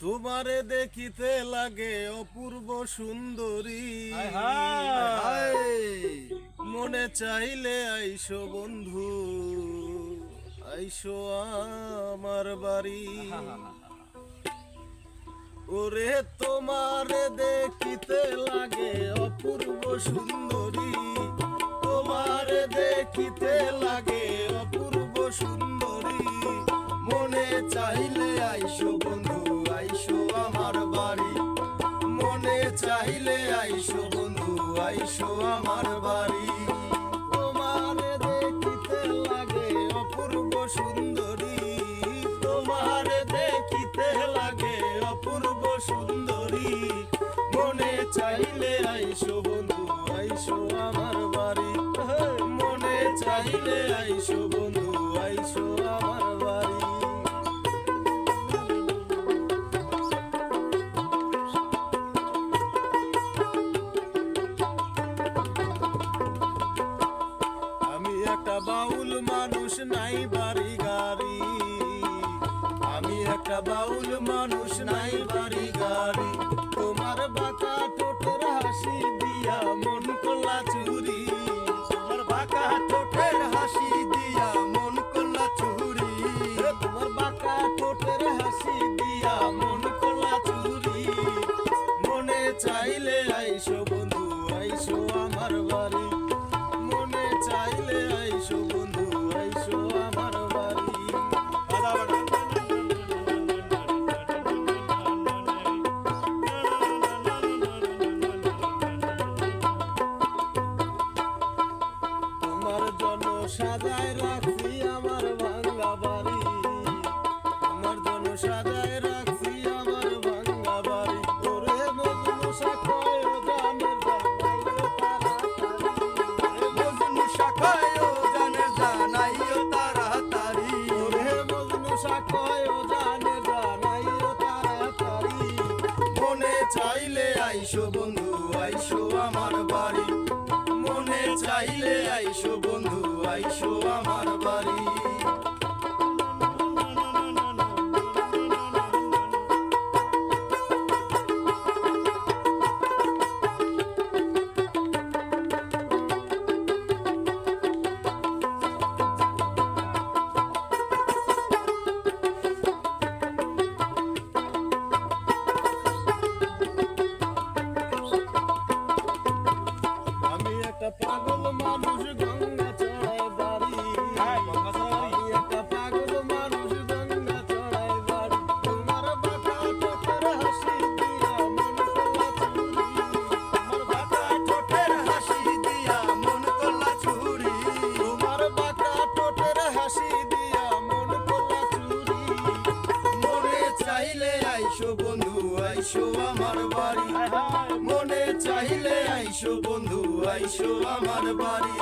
তোমারে দেখিতে লাগে অপূর্ব সুন্দরী। মনে চাইলে আইসো বন্ধু আইসো আমার বাড়ি ওরে তোমারে দেখিতে লাগে অপূর্ব সুন্দরী তোমারে দেখিতে লাগে বাড়ি। তোমারে লাগে অপূর্ব সুন্দরী। তোমারে দেখিতে লাগে অপূর্ব সুন্দরী। মনে আইসো বন্ধু, আইসো আমার বাড়ি। মনে চাইলে আইসো বন্ধু। একটা বাউল মানুষ নাই বাড়ি গাড়ি। আমি একটা বাউল মানুষ নাই বাড়ি গাড়ি। তোমার বাঁকা টোটের হাসি দিয়া মন কলা চুরি। তোমার বাঁকা টোটের হাসি দিয়া মন কলা চুরি। তোমার বাঁকা টোটের হাসি দিয়া মন কলা চুরি। মনে চাইলে আইসো বন্ধু। সাজায় রাখছি আমার ভাঙ্গা বাড়ি। তোমার জন্য সাজায় রাখছি আমার ভাঙ্গা বাড়ি। ওরে মজনু সাকয় ও জানের মজনু শাখায় ও জানে জানাইও তাড়াতাড়ি ওরে মজনু সাকয় ও জানের জানাইও তাড়াতাড়ি মনে চাইলে আইসো বন্ধু, আইসো আমার বাড়ি। মনে চাইলে আইসো বন্ধু আইসো আমার বাড়ি। আইসো বন্ধু আইসো আমার বাড়ি। মনে চাইলে আইসো বন্ধু আইসো আমার বাড়ি।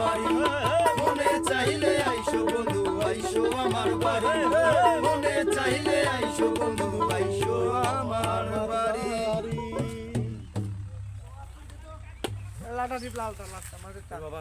বাড়ি। মনে চাইলে আইসো বন্ধু আইসো আমার বাড়ি। মনে চাইলে আইসো বন্ধু আইসো আমার বাড়ি। লাটা টিপ লালটা লাস্ট আমাদের বাবা